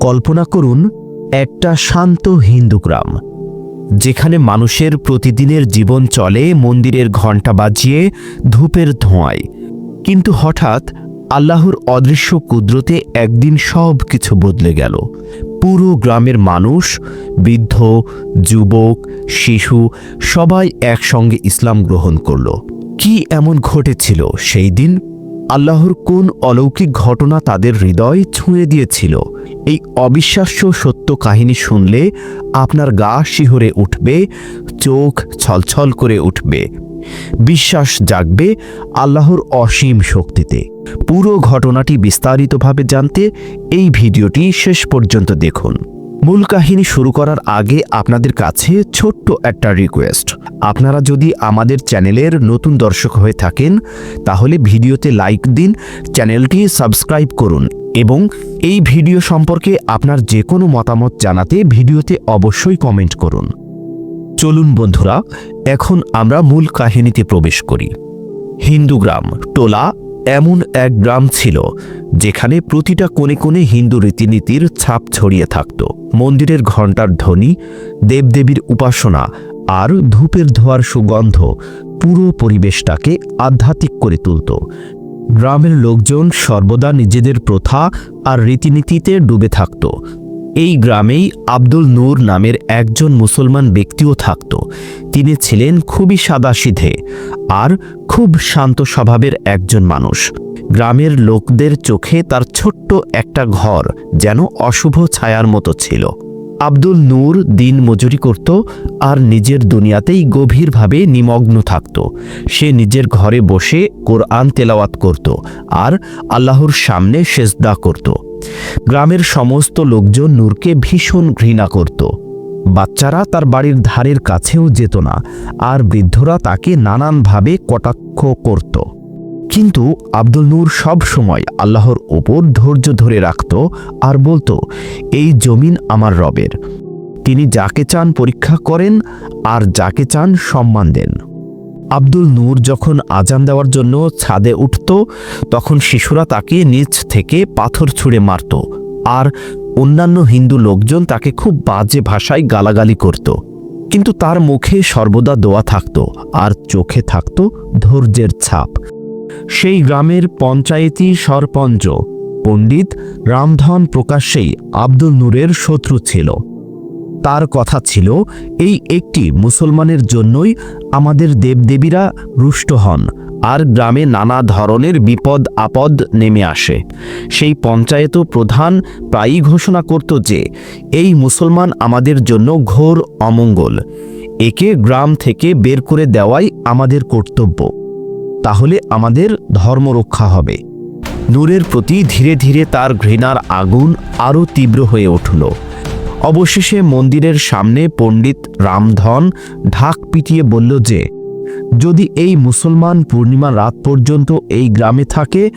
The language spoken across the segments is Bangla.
কল্পনা করুন, একটা শান্ত হিন্দু গ্রাম যেখানে মানুষের প্রতিদিনের জীবন চলে, মন্দিরের ঘণ্টা বাজিয়ে, ধূপের ধোঁয়ায়। কিন্তু হঠাৎ আল্লাহর অদৃশ্য কুদরতে একদিন সব কিছু বদলে গেল। পুরো গ্রামের মানুষ, বৃদ্ধ, যুবক, শিশু, সবাই একসঙ্গে ইসলাম গ্রহণ করল। কি এমন ঘটেছিল সেই দিন? আল্লাহর কোন অলৌকিক ঘটনা তাদের হৃদয় ছুঁয়ে দিয়েছিল? এই অবিশ্বাস্য সত্য কাহিনী শুনলে আপনার গা শিহরে উঠবে, চোখ ছলছল করে উঠবে। বিশ্বাস জাগবে আল্লাহর অসীম শক্তিতে। পুরো ঘটনাটি বিস্তারিতভাবে জানতে এই ভিডিওটি শেষ পর্যন্ত দেখুন। মূল কাহিনী শুরু করার আগে আপনাদের কাছে ছোট্ট একটা রিকোয়েস্ট আপনারা যদি আমাদের চ্যানেলের নতুন দর্শক হয়ে থাকেন, তাহলে ভিডিওতে লাইক দিন, চ্যানেলটি সাবস্ক্রাইব করুন এবং এই ভিডিও সম্পর্কে আপনার যে কোনো মতামত জানাতে ভিডিওতে অবশ্যই কমেন্ট করুন। চলুন বন্ধুরা, এখন আমরা মূল কাহিনীতে প্রবেশ করি। হিন্দু গ্রাম টোলা এমন এক গ্রাম ছিল, যেখানে প্রতিটা কোণে কোণে হিন্দু রীতিনীতির ছাপ ছড়িয়ে থাকত। মন্দিরের ঘণ্টার ধ্বনি, দেবদেবীর উপাসনা আর ধূপের ধোয়ার সুগন্ধ পুরো পরিবেশটাকে আধ্যাত্মিক করে তুলত। গ্রামের লোকজন সর্বদা নিজেদের প্রথা আর রীতিনীতিতে ডুবে থাকত। এই গ্রামেই আব্দুল নূর নামের একজন মুসলমান ব্যক্তিও থাকত। তিনি ছিলেন খুবই সাদাসিধে আর খুব শান্ত স্বভাবের একজন মানুষ। গ্রামের লোকদের চোখে তার ছোট্ট একটা ঘর যেন অশুভ ছায়ার মতো ছিল। আব্দুল নূর দিন মজুরি করত আর নিজের দুনিয়াতেই গভীরভাবে নিমগ্ন থাকত। সে নিজের ঘরে বসে কোরআন তেলাওয়াত করত আর আল্লাহর সামনে সেজদা করত। গ্রামের সমস্ত লোকজন নূরকে ভীষণ ঘৃণা করত। বাচ্চারা তার বাড়ির ধারের কাছেও যেত না, আর বৃদ্ধরা তাকে নানানভাবে কটাক্ষ করত। কিন্তু আব্দুল নূর সব সময় আল্লাহর ওপর ধৈর্য ধরে রাখত আর বলতো, এই জমিন আমার রবের। তিনি যাকে চান পরীক্ষা করেন আর যাকে চান সম্মান দেন। আব্দুল নূর যখন আজান দেওয়ার জন্য ছাদে উঠত, তখন শিশুরা তাকে নিচ থেকে পাথর ছুঁড়ে মারত আর অন্যান্য হিন্দু লোকজন তাকে খুব বাজে ভাষায় গালাগালি করত। কিন্তু তার মুখে সর্বদা দোয়া থাকত আর চোখে থাকত ধৈর্যের ছাপ। সেই গ্রামের পঞ্চায়েতি সরপঞ্চ পণ্ডিত রামধন প্রকাশ্যেই আব্দুল নূরের শত্রু ছিল। তার কথা ছিল, এই একটি মুসলমানের জন্যই আমাদের দেবদেবীরা রুষ্ট হন আর গ্রামে নানা ধরনের বিপদ আপদ নেমে আসে। সেই পঞ্চায়েত প্রধান প্রায়ই ঘোষণা করত যে, এই মুসলমান আমাদের জন্য ঘোর অমঙ্গল। একে গ্রাম থেকে বের করে দেওয়াই আমাদের কর্তব্য। তাহলে আমাদের ধর্ম রক্ষা হবে। নূরের প্রতি ধীরে ধীরে তার ঘৃণার আগুন আরও তীব্র হয়ে উঠল। অবশেষে মন্দিরের সামনে পণ্ডিত রামধন ঢাক পিটিয়ে বলল যে, যদি এই মুসলমান পূর্ণিমা রাত পর্যন্ত এই গ্রামে থাকে,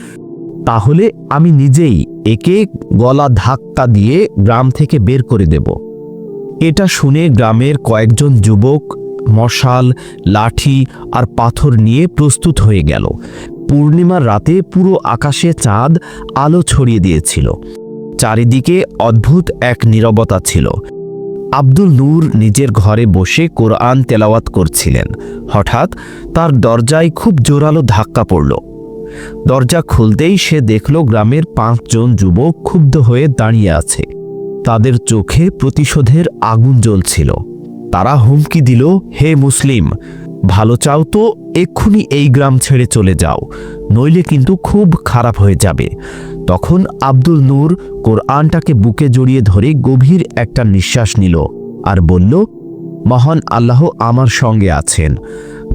তাহলে আমি নিজেই একে গলা ধাক্কা দিয়ে গ্রাম থেকে বের করে দেব। এটা শুনে গ্রামের কয়েকজন যুবক, মশাল, লাঠি আর পাথর নিয়ে প্রস্তুত হয়ে গেল। পূর্ণিমার রাতে পুরো আকাশে চাঁদ, আলো ছড়িয়ে দিয়েছিল। চারিদিকে অদ্ভুত এক নীরবতা ছিল। আব্দুল নূর নিজের ঘরে বসে কোরআন তেলাওয়াত করছিলেন। হঠাৎ তার দরজায় খুব জোরালো ধাক্কা পড়ল। দরজা খুলতেই সে দেখল গ্রামের পাঁচজন যুবক ক্ষুব্ধ হয়ে দাঁড়িয়ে আছে। তাদের চোখে প্রতিশোধের আগুন জ্বলছিল। তারা হুমকি দিল, হে মুসলিম, ভালো চাও তো, এক্ষুনি এই গ্রাম ছেড়ে চলে যাও, নইলে কিন্তু খুব খারাপ হয়ে যাবে। তখন আব্দুল নূর কোরআনটাকে বুকে জড়িয়ে ধরে গভীর একটা নিঃশ্বাস নিল আর বলল, মহান আল্লাহ আমার সঙ্গে আছেন।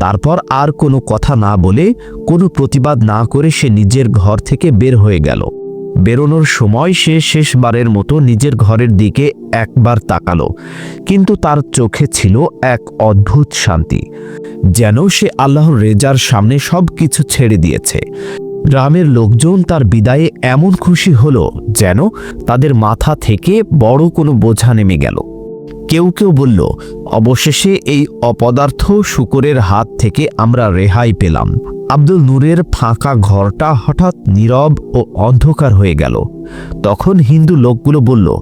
তারপর আর কোনো কথা না বলে কোনো প্রতিবাদ না করে সে নিজের ঘর থেকে বের হয়ে গেল। বেরোনোর সময় সে শেষবারের মতো নিজের ঘরের দিকে একবার তাকালো, কিন্তু তার চোখে ছিল এক অদ্ভুত শান্তি, যেন সে আল্লাহর রেজার সামনে সব কিছু ছেড়ে দিয়েছে। গ্রামের লোকজন তার বিদায়ে এমন খুশি হল যেন তাদের মাথা থেকে বড় কোনো বোঝা নেমে গেল। কেউ কেউ বলল, অবশেষে এই অপদার্থ শুকরের হাত থেকে আমরা রেহাই পেলাম। আব্দুল নূরের ফাঁকা ঘরটা হঠাৎ নীরব ও অন্ধকার হয়ে গেল। তখন হিন্দু লোকগুলো বলল,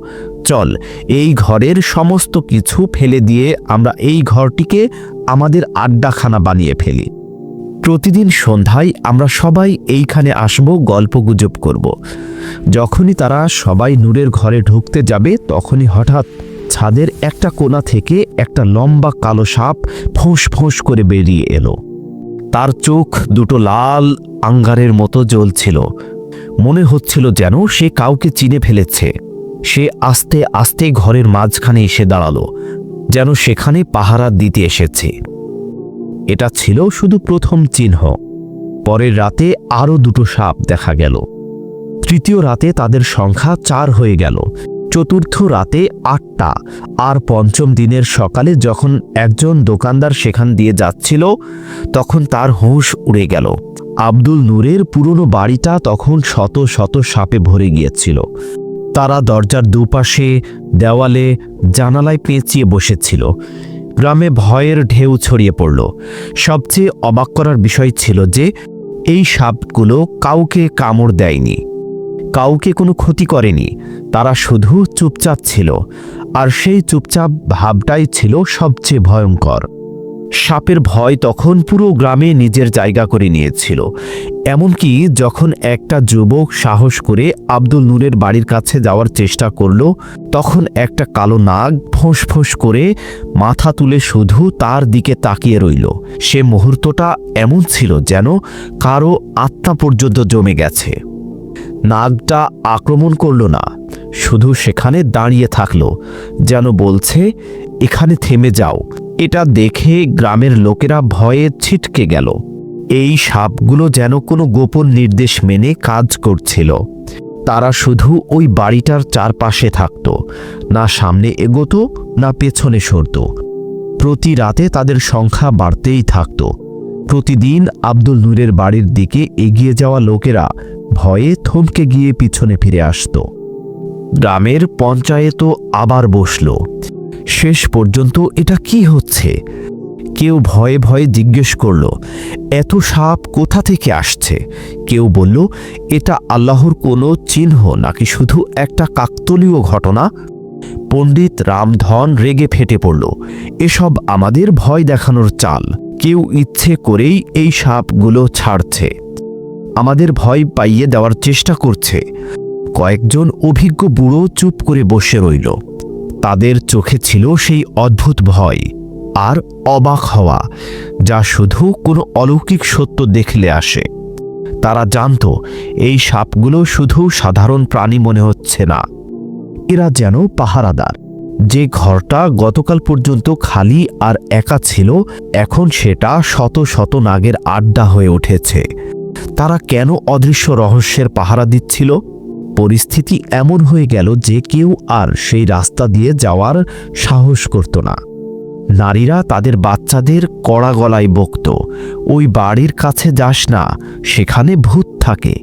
চল, এই ঘরের সমস্ত কিছু ফেলে দিয়ে আমরা এই ঘরটিকে আমাদের আড্ডাখানা বানিয়ে ফেলি। প্রতিদিন সন্ধ্যায় আমরা সবাই এইখানে আসব গল্পগুজব করব। যখনই তারা সবাই নূরের ঘরে ঢুকতে যাবে, তখনই হঠাৎ ছাদের একটা কোণা থেকে একটা লম্বা কালো সাপ ফোঁস ফোঁস করে বেরিয়ে এলো। তার চোখ দুটো লাল আঙ্গারের মতো জ্বলছিল। মনে হচ্ছিল যেন সে কাউকে চিনে ফেলেছে। সে আস্তে আস্তে ঘরের মাঝখানে এসে দাঁড়াল, যেন সেখানে পাহারা দিতে এসেছে। এটা ছিল শুধু প্রথম চিহ্ন। পরের রাতে আরও দুটো সাপ দেখা গেল। তৃতীয় রাতে তাদের সংখ্যা চার হয়ে গেল। চতুর্থ রাতে আটটা। আর পঞ্চম দিনের সকালে যখন একজন দোকানদার সেখান দিয়ে যাচ্ছিল, তখন তার হুঁশ উড়ে গেল। আব্দুল নূরের পুরনো বাড়িটা তখন শত শত সাপে ভরে গিয়েছিল। তারা দরজার দুপাশে, দেওয়ালে, জানালায় পেঁচিয়ে বসেছিল। গ্রামে ভয়ের ঢেউ ছড়িয়ে পড়ল। সবচেয়ে অবাক করার বিষয় ছিল যে, এই সাপগুলো কাউকে কামড় দেয়নি। কাউকে কোনো ক্ষতি করেনি। তারা শুধু চুপচাপ ছিল। আর সেই চুপচাপ ভাবটাই ছিল সবচেয়ে ভয়ঙ্কর। সাপের ভয় তখন পুরো গ্রামে নিজের জায়গা করে নিয়েছিল। এমনকি যখন একটা যুবক সাহস করে আব্দুল নূরের বাড়ির কাছে যাওয়ার চেষ্টা করল, তখন একটা কালো নাগ ফোঁস করে মাথা তুলে শুধু তার দিকে তাকিয়ে রইল। সে মুহূর্তটা এমন ছিল যেন কারও আত্মা পর্যন্ত জমে গেছে। নাগটা আক্রমণ করল না, শুধু সেখানে দাঁড়িয়ে থাকল, যেন বলছে, এখানে থেমে যাও। এটা দেখে গ্রামের লোকেরা ভয়ে ছিটকে গেল। এই সাপগুলো যেন কোনো গোপন নির্দেশ মেনে কাজ করছিল। তারা শুধু ওই বাড়িটার চারপাশে থাকত, না সামনে এগোত, না পেছনে সরত। প্রতি রাতে তাদের সংখ্যা বাড়তেই থাকত। প্রতিদিন আব্দুল নূরের বাড়ির দিকে এগিয়ে যাওয়া লোকেরা ভয়ে থমকে গিয়ে পিছনে ফিরে আসত। গ্রামের পঞ্চায়েতও আবার বসল। শেষ পর্যন্ত এটা কি হচ্ছে? কেউ ভয়ে ভয়ে জিজ্ঞেস করল, এত সাপ কোথা থেকে আসছে? কেউ বলল, এটা আল্লাহর কোনো চিহ্ন, নাকি শুধু একটা কাকতলীয় ঘটনা? পণ্ডিত রামধন রেগে ফেটে পড়ল, এসব আমাদের ভয় দেখানোর চাল। কেউ ইচ্ছে করেই এই সাপগুলো ছাড়ছে। আমাদের ভয় পাইয়ে দেওয়ার চেষ্টা করছে। কয়েকজন অভিজ্ঞ বুড়ো চুপ করে বসে রইল। তাদের চোখে ছিল সেই অদ্ভুত ভয় আর অবাক হওয়া, যা শুধু কোনো অলৌকিক সত্য দেখলে আসে। তারা জানত, এই সাপগুলো শুধু সাধারণ প্রাণী মনে হচ্ছে না। এরা যেন পাহারাদার। যে ঘরটা গতকাল পর্যন্ত খালি আর একা ছিল, এখন সেটা শত শত নাগের আড্ডা হয়ে উঠেছে। তারা কেন অদৃশ্য রহস্যের পাহারা দিচ্ছিল? পরিস্থিতি এমন হয়ে গেল যে কেউ আর সেই রাস্তা দিয়ে যাওয়ার সাহস করত না। নারীরা তাদের বাচ্চাদের কড়া গলায় বকত, ওই বাড়ির কাছে যাস না, সেখানে ভূত থাকে।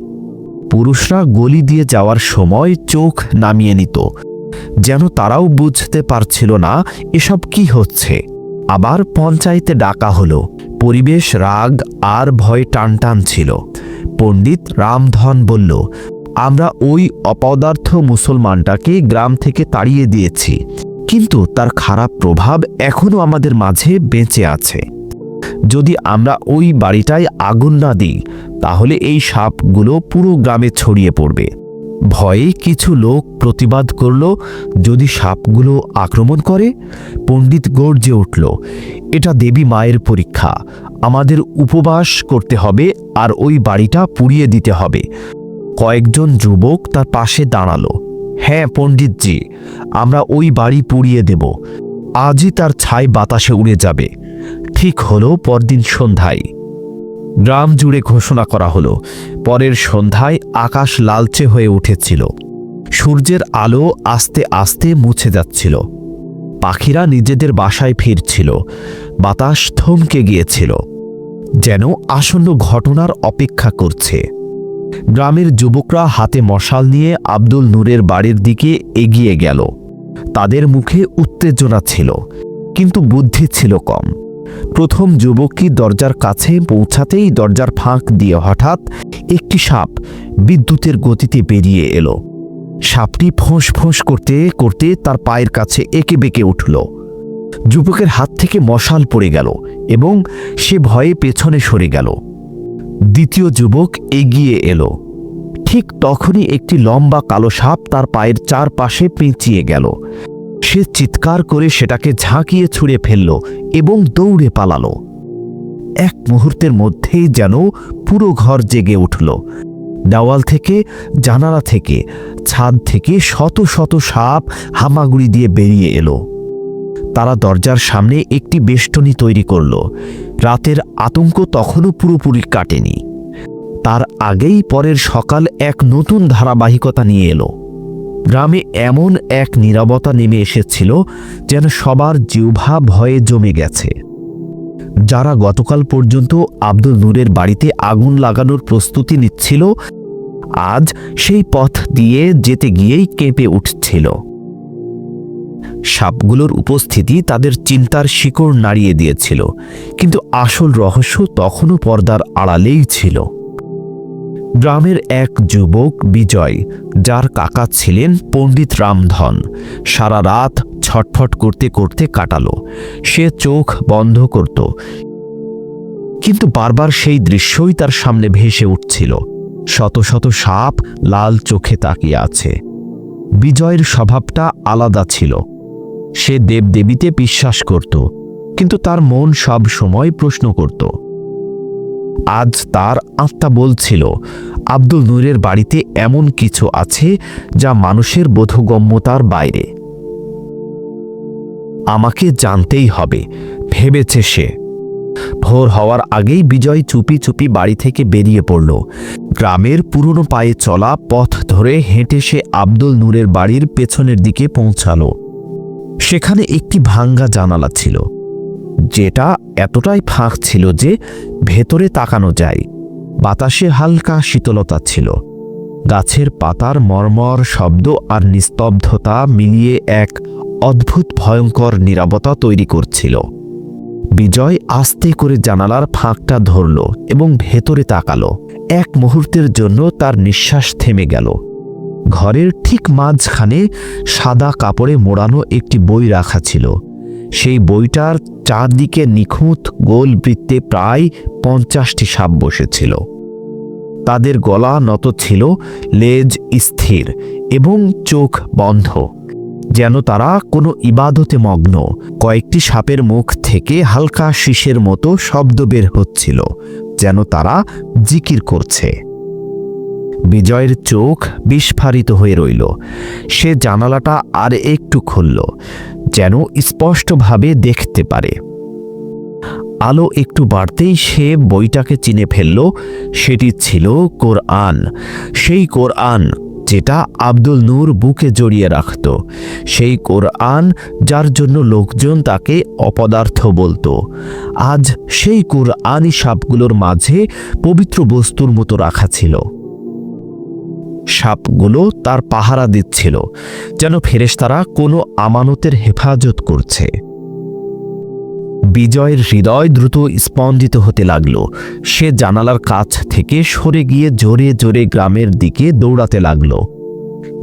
পুরুষরা গলি দিয়ে যাওয়ার সময় চোখ নামিয়ে নিত, যেন তারাও বুঝতে পারছিল না এসব কি হচ্ছে। আবার পঞ্চায়েতে ডাকা হলো, পরিবেশ রাগ আর ভয় টান টান ছিল। পণ্ডিত রামধন বলল আমরা ওই অপদার্থ মুসলমানটাকে গ্রাম থেকে তাড়িয়ে দিয়েছি। কিন্তু তার খারাপ প্রভাব এখনও আমাদের মাঝে বেঁচে আছে। যদি আমরা ওই বাড়িটায় আগুন না দিই, তাহলে এই সাপগুলো পুরো গ্রামে ছড়িয়ে পড়বে। ভয়ে কিছু লোক প্রতিবাদ করল, যদি সাপগুলো আক্রমণ করে, পণ্ডিত গর্জে উঠল, এটা দেবী মায়ের পরীক্ষা, আমাদের উপবাস করতে হবে আর ওই বাড়িটা পুড়িয়ে দিতে হবে। কয়েকজন যুবক তার পাশে দাঁড়াল। হ্যাঁ পণ্ডিতজি, আমরা ওই বাড়ি পুড়িয়ে দেব। আজই তার ছাই বাতাসে উড়ে যাবে। ঠিক হলো পরদিন সন্ধ্যায়। গ্রাম জুড়ে ঘোষণা করা হলো, পরের সন্ধ্যায় আকাশ লালচে হয়ে উঠেছিল। সূর্যের আলো আস্তে আস্তে মুছে যাচ্ছিল। পাখিরা নিজেদের বাসায় ফিরছিল। বাতাস থমকে গিয়েছিল। যেন আসন্ন ঘটনার অপেক্ষা করছে। গ্রামের যুবকরা হাতে মশাল নিয়ে আব্দুল নূরের বাড়ির দিকে এগিয়ে গেল। তাদের মুখে উত্তেজনা ছিল, কিন্তু বুদ্ধি ছিল কম। প্রথম যুবকটি দরজার কাছে পৌঁছাতেই দরজার ফাঁক দিয়ে হঠাৎ একটি সাপ বিদ্যুতের গতিতে বেরিয়ে এলো। সাপটি ফোঁস ফোঁস করতে করতে তার পায়ের কাছে একে বেঁকে উঠল। যুবকের হাত থেকে মশাল পড়ে গেল এবং সে ভয়ে পেছনে সরে গেল। দ্বিতীয় যুবক এগিয়ে এলো। ঠিক তখনই একটি লম্বা কালো সাপ তার পায়ের চারপাশে পেঁচিয়ে গেল। সে চিৎকার করে সেটাকে ঝাঁকিয়ে ছুঁড়ে ফেলল এবং দৌড়ে পালালো। এক মুহূর্তের মধ্যেই যেন পুরো ঘর জেগে উঠল। দেওয়াল থেকে, জানালা থেকে, ছাদ থেকে শত শত সাপ হামাগুড়ি দিয়ে বেরিয়ে এলো। তারা দরজার সামনে একটি বেষ্টনী তৈরি করল। রাতের আতঙ্ক তখনও পুরোপুরি কাটেনি। তার আগেই পরের সকাল এক নতুন ধারাবাহিকতা নিয়ে এলো। গ্রামে এমন এক নীরবতা নেমে এসেছিল যেন সবার জিহ্বা ভয়ে জমে গেছে। যারা গতকাল পর্যন্ত আব্দুল নূরের বাড়িতে আগুন লাগানোর প্রস্তুতি নিচ্ছিল, আজ সেই পথ দিয়ে যেতে গিয়েই কেঁপে উঠছিল। সাপগুলোর উপস্থিতি তাদের চিন্তার শিকড় নাড়িয়ে দিয়েছিল, কিন্তু আসল রহস্য তখনও পর্দার আড়ালেই ছিল। গ্রামের এক যুবক বিজয়, যার কাকা ছিলেন পণ্ডিত রামধন, সারা রাত ছটফট করতে করতে কাটালো। সে চোখ বন্ধ করত, কিন্তু বারবার সেই দৃশ্যই তার সামনে ভেসে উঠছিল। শত শত সাপ লাল চোখে তাকিয়ে আছে। বিজয়ের স্বভাবটা আলাদা ছিল। সে দেবদেবীতে বিশ্বাস করত, কিন্তু তার মন সব সময় প্রশ্ন করত। আজ তার আত্মা বলছিল, আব্দুল নূরের বাড়িতে এমন কিছু আছে যা মানুষের বোধগম্যতার বাইরে। আমাকে জানতেই হবে, ভেবেছে সে। ভোর হওয়ার আগেই বিজয় চুপি চুপি বাড়ি থেকে বেরিয়ে পড়ল। গ্রামের পুরনো পায়ে চলা পথ ধরে হেঁটে সে আব্দুল নূরের বাড়ির পেছনের দিকে পৌঁছালো। সেখানে একটি ভাঙ্গা জানালা ছিল, যেটা এতটাই ফাঁক ছিল যে ভেতরে তাকানো যায়। বাতাসে হালকা শীতলতা ছিল। গাছের পাতার মর্মর শব্দ আর নিস্তব্ধতা মিলিয়ে এক অদ্ভুত ভয়ঙ্কর নিরাপত্তা তৈরি করছিল। বিজয় আস্তে করে জানালার ফাঁকটা ধরল এবং ভেতরে তাকালো। এক মুহূর্তের জন্য তার নিঃশ্বাস থেমে গেল। ঘরের ঠিক মাঝখানে সাদা কাপড়ে মোড়ানো একটি বই রাখা ছিল। সেই বইটার চারদিকে নিখুঁত গোল বৃত্তে প্রায় পঞ্চাশটি সাপ বসেছিল তাদের গলা নত ছিল, লেজ স্থির এবং চোখ বন্ধ। যেন তারা কোনো ইবাদতে মগ্ন। কয়েকটি সাপের মুখ থেকে হালকা শীষের মতো শব্দ বের হচ্ছিল, যেন তারা জিকির করছে। বিজয়ের চোখ বিস্ফারিত হয়ে রইল। সে জানালাটা আর একটু খুলল, যেন স্পষ্টভাবে দেখতে পারে। আলো একটু বাড়তেই সে বইটাকে চিনে ফেলল, সেটি ছিল কোরআন। সেই কোরআন যেটা আব্দুল নূর বুকে জড়িয়ে রাখত। সেই কোরআন যার জন্য লোকজন তাকে অপদার্থ বলতো। আজ সেই কোরআনই সাপগুলোর মাঝে পবিত্র বস্তুর মতো রাখা ছিল। সাপগুলো তার পাহারা দিচ্ছিল, যেন ফেরেশতারা কোনো আমানতের হেফাজত করছে। বিজয়ের হৃদয় দ্রুত স্পন্দিত হতে লাগল। সে জানালার কাছ থেকে সরে গিয়ে জোরে জোরে গ্রামের দিকে দৌড়াতে লাগল।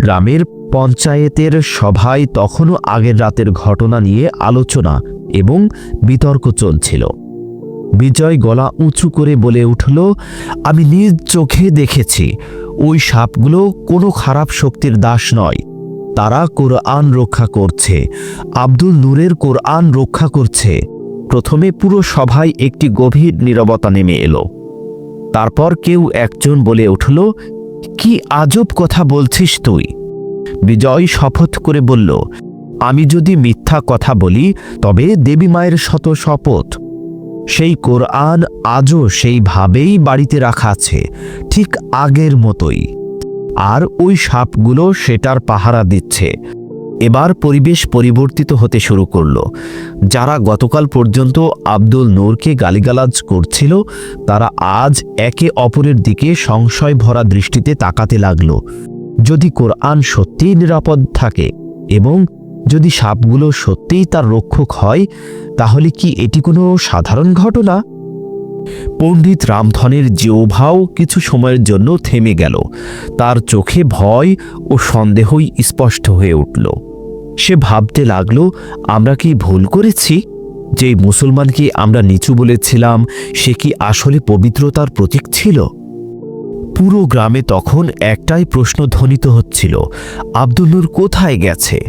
গ্রামের পঞ্চায়েতের সভায় তখনও আগের রাতের ঘটনা নিয়ে আলোচনা এবং বিতর্ক চলছিল। বিজয় গলা উঁচু করে বলে উঠল, আমি নিজ চোখে দেখেছি। ওই সাপগুলো কোনো খারাপ শক্তির দাস নয়। তারা কোরআন রক্ষা করছে। আব্দুল নূরের কোরআন রক্ষা করছে। প্রথমে পুরো সভায় একটি গভীর নীরবতা নেমে এলো। তারপর কেউ একজন বলে উঠল, কি আজব কথা বলছিস তুই? বিজয় শপথ করে বলল, আমি যদি মিথ্যা কথা বলি, তবে দেবী মায়ের শত শপথ। সেই কোরআন আজও সেইভাবেই বাড়িতে রাখা আছে, ঠিক আগের মতোই। আর ওই সাপগুলো সেটার পাহারা দিচ্ছে। এবার পরিবেশ পরিবর্তিত হতে শুরু করল। যারা গতকাল পর্যন্ত আব্দুল নূরকে গালিগালাজ করছিল, তারা আজ একে অপরের দিকে সংশয় ভরা দৃষ্টিতে তাকাতে লাগল। যদি কোরআন সত্যিই নিরাপদ থাকে এবং যদি সাপগুলো সত্যিই তার রক্ষক হয়, তাহলে কি এটি কোনো সাধারণ ঘটনা? পণ্ডিত রামধনের জিওভাও কিছু সময়ের জন্য থেমে গেল। তার চোখে ভয় ও সন্দেহই স্পষ্ট হয়ে উঠল। সে ভাবতে লাগল, আমরা কি ভুল করেছি? যে মুসলমানকে আমরা নিচু বলেছিলাম, সে কি আসলে পবিত্রতার প্রতীক ছিল? পুরো গ্রামে তখন একটাই প্রশ্ন ধ্বনিত হচ্ছিল আব্দুল্লুর কোথায় গেছে?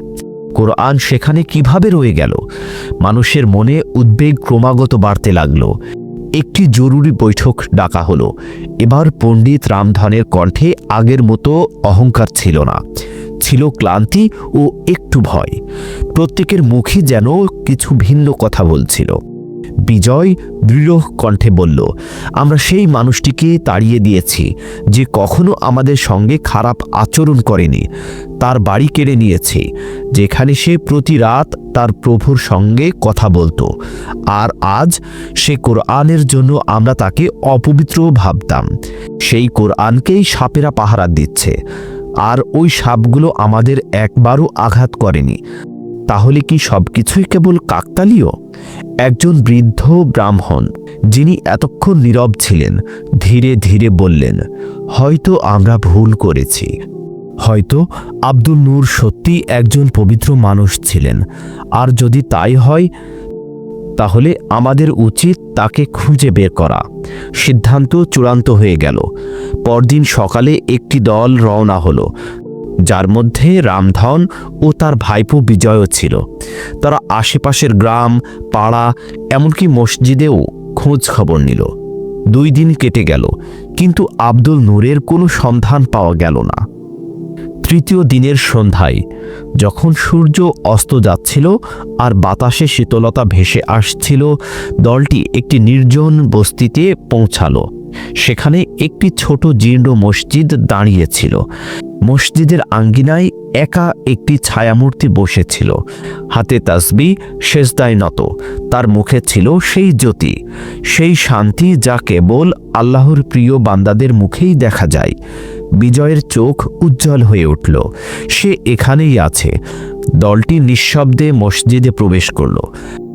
কোরআন সেখানে কীভাবে রয়ে গেল? মানুষের মনে উদ্বেগ ক্রমাগত বাড়তে লাগল। একটি জরুরি বৈঠক ডাকা হলো। এবার পণ্ডিত রামধনের কণ্ঠে আগের মতো অহংকার ছিল না। ছিল ক্লান্তি ও একটু ভয়। প্রত্যেকের মুখে যেন কিছু ভিন্ন কথা বলছিল। বিজয় দৃঢ় কণ্ঠে বলল, আমরা সেই মানুষটিকে তাড়িয়ে দিয়েছি, যে কখনো আমাদের সঙ্গে খারাপ আচরণ করেনি। তার বাড়ি কেড়ে নিয়েছি, যেখানে সে প্রতি রাত তার প্রভুর সঙ্গে কথা বলতো। আর আজ সে কোরআনের জন্য আমরা তাকে অপবিত্র ভাবতাম। সেই কোরআনকেই সাপেরা পাহারা দিচ্ছে। আর ওই সাপগুলো আমাদের একবারও আঘাত করেনি। তাহলে কি সবকিছুই কেবল কাকতালীয়? একজন বৃদ্ধ ব্রাহ্মণ, যিনি এতক্ষণ নীরব ছিলেন, ধীরে ধীরে বললেন, হয়তো আমরা ভুল করেছি। হয়তো আব্দুল নূর সত্যি একজন পবিত্র মানুষ ছিলেন। আর যদি তাই হয় তাহলে আমাদের উচিত তাকে খুঁজে বের করা। সিদ্ধান্ত চূড়ান্ত হয়ে গেল। পরদিন সকালে একটি দল রওনা হলো, যার মধ্যে রামধন ও তার ভাইপো বিজয়ও ছিল। তারা আশেপাশের গ্রাম, পাড়া, এমনকি মসজিদেও খোঁজ খবর নিল। দুই দিন কেটে গেল, কিন্তু আব্দুল নূরের কোনো সন্ধান পাওয়া গেল না। তৃতীয় দিনের সন্ধ্যায়, যখন সূর্য অস্ত যাচ্ছিল আর বাতাসে শীতলতা ভেসে আসছিল, দলটি একটি নির্জন বস্তিতে পৌঁছালো। সেখানে একটি ছোট জীর্ণ মসজিদ দাঁড়িয়েছিল। মসজিদের আঙ্গিনায় একা একটি ছায়ামূর্তি বসেছিল। হাতে তাসবি শেষদায় নত। তার মুখে ছিল সেই জ্যোতি, সেই শান্তি যা কেবল আল্লাহর প্রিয় বান্দাদের মুখেই দেখা যায়। বিজয়ের চোখ উজ্জ্বল হয়ে উঠল। সে এখানেই আছে। দলটি নিঃশব্দে মসজিদে প্রবেশ করল।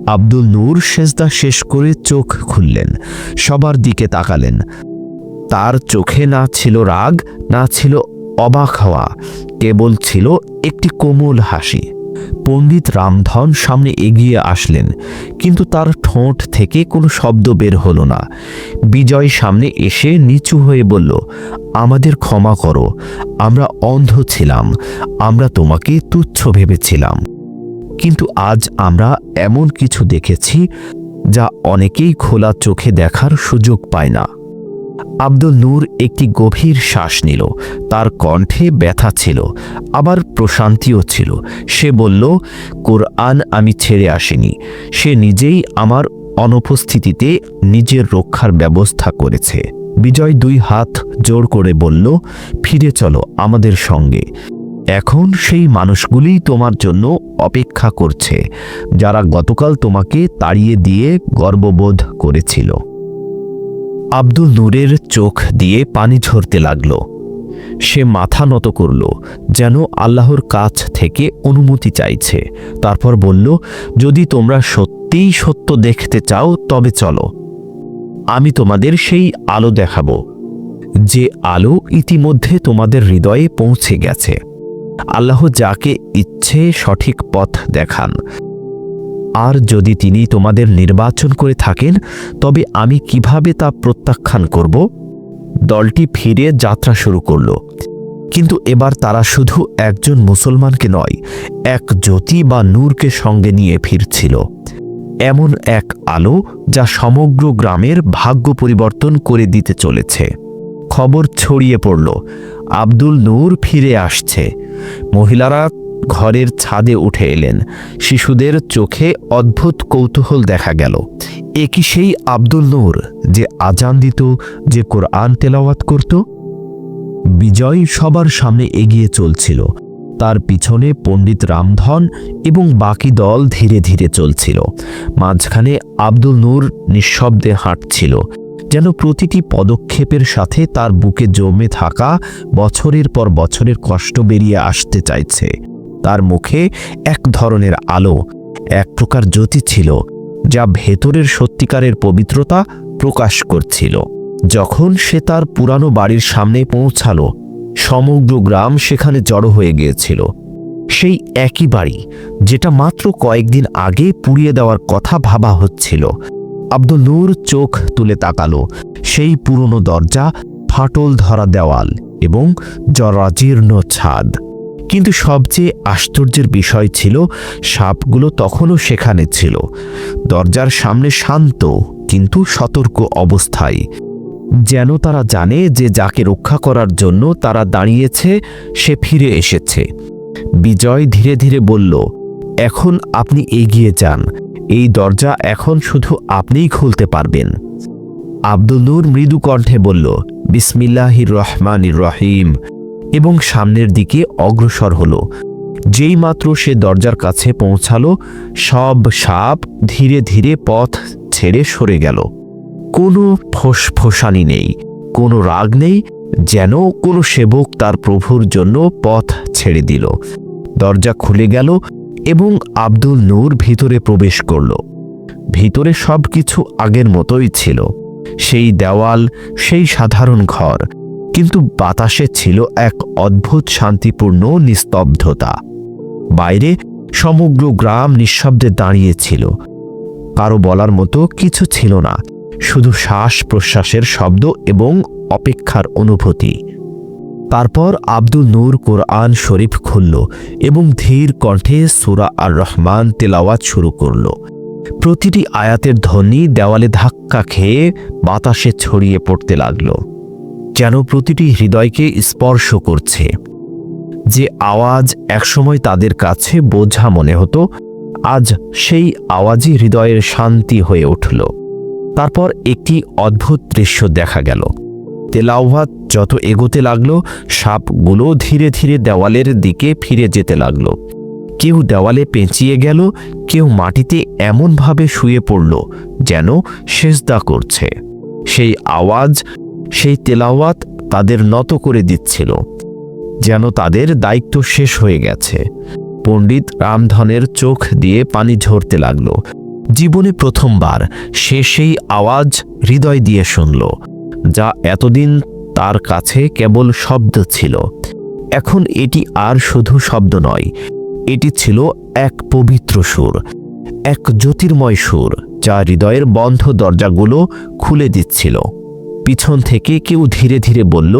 আব্দুল নূর সেজদা শেষ করে চোখ খুললেন, সবার দিকে তাকালেন। তার চোখে না ছিল রাগ, না ছিল অবাক হওয়া, কেবল ছিল একটি কোমল হাসি। পণ্ডিত রামধন সামনে এগিয়ে আসলেন, কিন্তু তার ঠোঁট থেকে কোনো শব্দ বের হলো না। বিজয় সামনে এসে নিচু হয়ে বলল, আমাদের ক্ষমা করো, আমরা অন্ধ ছিলাম, আমরা তোমাকে তুচ্ছ ভেবেছিলাম। কিন্তু আজ আমরা এমন কিছু দেখেছি যা অনেকেই খোলা চোখে দেখার সুযোগ পায় না। আব্দুল নূর একটি গভীর শ্বাস নিল। তার কণ্ঠে ব্যথা ছিল, আবার প্রশান্তিও ছিল। সে বলল, কোরআন আমি ছেড়ে আসিনি। সে নিজেই আমার অনুপস্থিতিতে নিজের রক্ষার ব্যবস্থা করেছে। বিজয় দুই হাত জোর করে বলল, ফিরে চলো আমাদের সঙ্গে। এখন সেই মানুষগুলি তোমার জন্য অপেক্ষা করছে, যারা গতকাল তোমাকে তাড়িয়ে দিয়ে গর্ববোধ করেছিল। আব্দুল নূরের চোখ দিয়ে পানি ঝরতে লাগল। সে মাথা নত করল, যেন আল্লাহর কাছ থেকে অনুমতি চাইছে। তারপর বলল, যদি তোমরা সত্যিই সত্য দেখতে চাও, তবে চলো। আমি তোমাদের সেই আলো দেখাবো। যে আলো ইতিমধ্যে তোমাদের হৃদয়ে পৌঁছে গেছে। আল্লাহ যাকে ইচ্ছে সঠিক পথ দেখান আর যদি তিনি তোমাদের নির্বাচন করে থাকেন, তবে আমি কীভাবে তা প্রত্যাখ্যান করব? দলটি ফিরে যাত্রা শুরু করল। কিন্তু এবার তারা শুধু একজন মুসলমানকে নয়, এক জ্যোতি বা নূরকে সঙ্গে নিয়ে ফিরছিল। এমন এক আলো যা সমগ্র গ্রামের ভাগ্য পরিবর্তন করে দিতে চলেছে। খবর ছড়িয়ে পড়ল, আব্দুল নূর ফিরে আসছে। মহিলারা ঘরের ছাদে উঠে এলেন। শিশুদের চোখে অদ্ভুত কৌতূহল দেখা গেল। এ সেই আব্দুল নূর যে আজান দিত, যে কোরআন তেলাওয়াত করত? বিজয় সবার সামনে এগিয়ে চলছিল। তার পিছনে পণ্ডিত রামধন এবং বাকি দল ধীরে ধীরে চলছিল। মাঝখানে আব্দুল নূর নিঃশব্দে হাঁটছিল। যেন প্রতিটি পদক্ষেপের সাথে তার বুকে জমে থাকা বছরের পর বছরের কষ্ট বেরিয়ে আসতে চাইছে। তার মুখে এক ধরনের আলো, এক প্রকার জ্যোতি ছিল, যা ভেতরের সত্যিকারের পবিত্রতা প্রকাশ করছিল। যখন সে তার পুরানো বাড়ির সামনে পৌঁছালো, সমগ্র গ্রাম সেখানে জড়ো হয়ে গিয়েছিল। সেই একই বাড়ি, যেটা মাত্র কয়েকদিন আগে পুড়িয়ে দেওয়ার কথা ভাবা হচ্ছিল। আব্দুল নূর চোখ তুলে তাকালো, সেই পুরনো দরজা ফাটল ধরা দেওয়াল এবং জরাজীর্ণ ছাদ। কিন্তু সবচেয়ে আশ্চর্যের বিষয় ছিল, সাপগুলো তখনও সেখানে ছিল। দরজার সামনে শান্ত কিন্তু সতর্ক অবস্থায়। যেন তারা জানে যে যাকে রক্ষা করার জন্য তারা দাঁড়িয়েছে, সে ফিরে এসেছে। বিজয় ধীরে ধীরে বলল, এখন আপনি এগিয়ে যান। এই দরজা এখন শুধু আপনিই খুলতে পারবেন। আব্দুল নূর মৃদু কণ্ঠে বলল, বিসমিল্লাহির রহমানির রহিম। এবং সামনের দিকে অগ্রসর হল। যেই মাত্র সে দরজার কাছে পৌঁছালো, সব সাপ ধীরে ধীরে পথ ছেড়ে সরে গেল। কোনো ফোসফোসানি নেই, কোনো রাগ নেই, যেন কোনো সেবক তার প্রভুর জন্য পথ ছেড়ে দিল। দরজা খুলে গেল এবং আব্দুল নূর ভিতরে প্রবেশ করল। ভিতরে সব কিছু আগের মতোই ছিল। সেই দেওয়াল, সেই সাধারণ ঘর কিন্তু বাতাসে ছিল এক অদ্ভুত শান্তিপূর্ণ নিস্তব্ধতা। বাইরে সমগ্র গ্রাম নিঃশব্দে দাঁড়িয়েছিল। কারও বলার মতো কিছু ছিল না, শুধু শ্বাস প্রশ্বাসের শব্দ এবং অপেক্ষার অনুভূতি। তারপর আব্দুল নূর কোরআন শরীফ খুলল এবং ধীর কণ্ঠে সুরা আর রহমান তেলাওয়াত শুরু করল। প্রতিটি আয়াতের ধ্বনি দেওয়ালে ধাক্কা খেয়ে বাতাসে ছড়িয়ে পড়তে লাগল। যেন প্রতিটি হৃদয়কে স্পর্শ করছে। যে আওয়াজ একসময় তাদের কাছে বোঝা মনে হতো, আজ সেই আওয়াজই হৃদয়ের শান্তি হয়ে উঠল। তারপর একটি অদ্ভুত দৃশ্য দেখা গেল। তেলাওয়াত যত এগোতে লাগল, সাপগুলো ধীরে ধীরে দেওয়ালের দিকে ফিরে যেতে লাগল। কেউ দেওয়ালে পেঁচিয়ে গেল, কেউ মাটিতে এমনভাবে শুয়ে পড়ল, যেন সেজদা করছে। সেই আওয়াজ সেই তেলাওয়াত তাদের নত করে দিচ্ছিল, যেন তাদের দায়িত্ব শেষ হয়ে গেছে। পণ্ডিত রামধনের চোখ দিয়ে পানি ঝরতে লাগল। জীবনে প্রথমবার সে সেই আওয়াজ হৃদয় দিয়ে শুনল, যা এতদিন তার কাছে কেবল শব্দ ছিল। এখন এটি আর শুধু শব্দ নয়, এটি ছিল এক পবিত্র সুর, এক জ্যোতির্ময় সুর, যা হৃদয়ের বন্ধ দরজাগুলো খুলে দিচ্ছিল। পিছন থেকে কেউ ধীরে ধীরে বলল,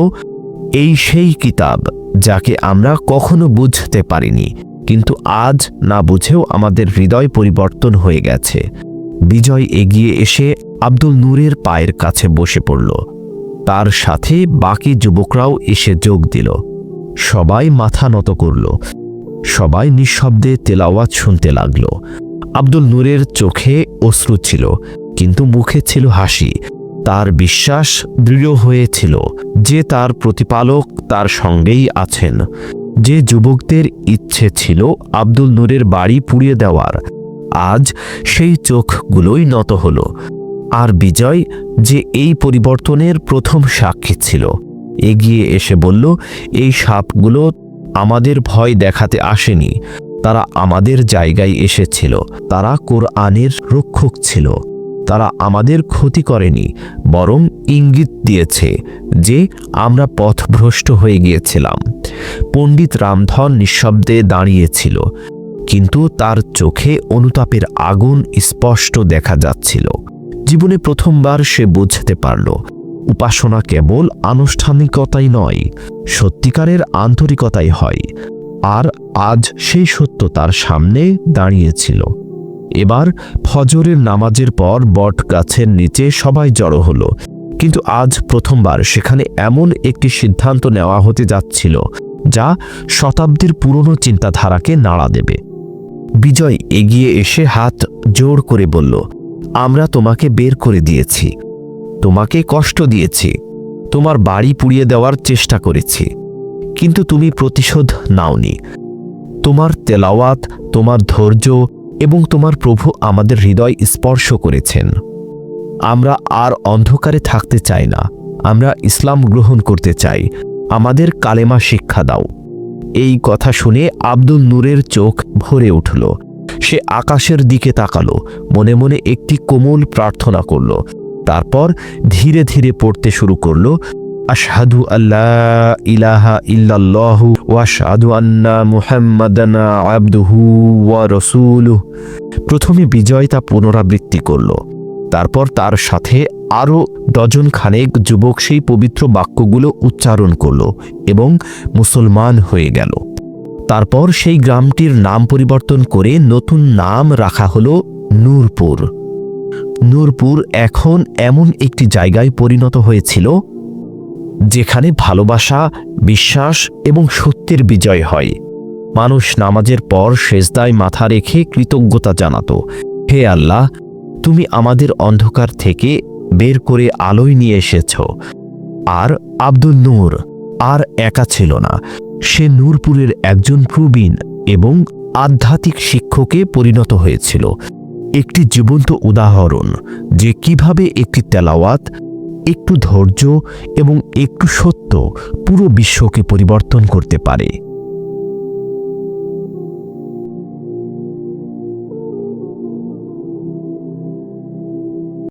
এই সেই কিতাব যাকে আমরা কখনো বুঝতে পারিনি, কিন্তু আজ না বুঝেও আমাদের হৃদয় পরিবর্তন হয়ে গেছে। বিজয় এগিয়ে এসে আব্দুল নূরের পায়ের কাছে বসে পড়ল। তার সাথে বাকি যুবকরাও এসে যোগ দিল। সবাই মাথা নত করল। সবাই নিঃশব্দে তেলাওয়াত শুনতে লাগল। আব্দুল নূরের চোখে অশ্রু ছিল, কিন্তু মুখে ছিল হাসি। তার বিশ্বাস দৃঢ় হয়েছিল যে তার প্রতিপালক তার সঙ্গেই আছেন। যে যুবকদের ইচ্ছে ছিল আব্দুল নূরের বাড়ি পুড়িয়ে দেওয়ার, আজ সেই চোখগুলোই নত হল। আর বিজয় যে এই পরিবর্তনের প্রথম সাক্ষী ছিল, এগিয়ে এসে বলল, এই সাপগুলো আমাদের ভয় দেখাতে আসেনি। তারা আমাদের জায়গায় এসেছিল। তারা কোরআনের রক্ষক ছিল। তারা আমাদের ক্ষতি করেনি, বরং ইঙ্গিত দিয়েছে যে আমরা পথভ্রষ্ট হয়ে গিয়েছিলাম। পণ্ডিত রামধন নিঃশব্দে দাঁড়িয়েছিল, কিন্তু তার চোখে অনুতাপের আগুন স্পষ্ট দেখা যাচ্ছিল। জীবনে প্রথমবার সে বুঝতে পারল, উপাসনা কেবল আনুষ্ঠানিকতাই নয়, সত্যিকারের আন্তরিকতাই হয়, আর আজ সেই সত্য তার সামনে দাঁড়িয়েছিল। এবার ফজরের নামাজের পর বট গাছের নিচে সবাই জড়ো হলো। কিন্তু আজ প্রথমবার সেখানে এমন একটি সিদ্ধান্ত নেওয়া হতে যাচ্ছিল, যা শতাব্দীর পুরনো চিন্তাধারাকে নাড়া দেবে। বিজয় এগিয়ে এসে হাত জোর করে বলল, আমরা তোমাকে বের করে দিয়েছি। তোমাকে কষ্ট দিয়েছি। তোমার বাড়ি পুড়িয়ে দেওয়ার চেষ্টা করেছি। কিন্তু তুমি প্রতিশোধ নাওনি। তোমার তেলাওয়াত, তোমার ধৈর্য এবং তোমার প্রভু আমাদের হৃদয় স্পর্শ করেছেন। আমরা আর অন্ধকারে থাকতে চাই না। আমরা ইসলাম গ্রহণ করতে চাই। আমাদের কালেমা শিক্ষা দাও। এই কথা শুনে আব্দুল নূরের চোখ ভরে উঠল। সে আকাশের দিকে তাকালো, মনে মনে একটি কোমল প্রার্থনা করল। তারপর ধীরে ধীরে পড়তে শুরু করল আশহাদু আল্লাহ ইলাহা ইল্লাল্লাহু ওয়া আন্না মুহাম্মাদানা আবদুহু ওয়া রাসূলুহু। প্রথমে বিজয় তা পুনরাবৃত্তি করল। তারপর তার সাথে আরও ডজন খানেক যুবক সেই পবিত্র বাক্যগুলো উচ্চারণ করল এবং মুসলমান হয়ে গেল। তারপর সেই গ্রামটির নাম পরিবর্তন করে নতুন নাম রাখা হলো নূরপুর। নূরপুর এখন এমন একটি জায়গায় পরিণত হয়েছিল যেখানে ভালোবাসা, বিশ্বাস এবং সত্যের বিজয় হয়। মানুষ নামাজের পর সেজদায় মাথা রেখে কৃতজ্ঞতা জানাত, হে আল্লাহ, তুমি আমাদের অন্ধকার থেকে বের করে আলোয় নিয়ে এসেছ। আর আব্দুল নূর আর একা ছিল না। সে নূরপুরের একজন প্রবীণ এবং আধ্যাত্মিক শিক্ষকে পরিণত হয়েছিল। একটি জীবন্ত উদাহরণ যে কীভাবে একটি তেলাওয়াত একটু ধৈর্য এবং একটু সত্য পুরো বিশ্বকে পরিবর্তন করতে পারে।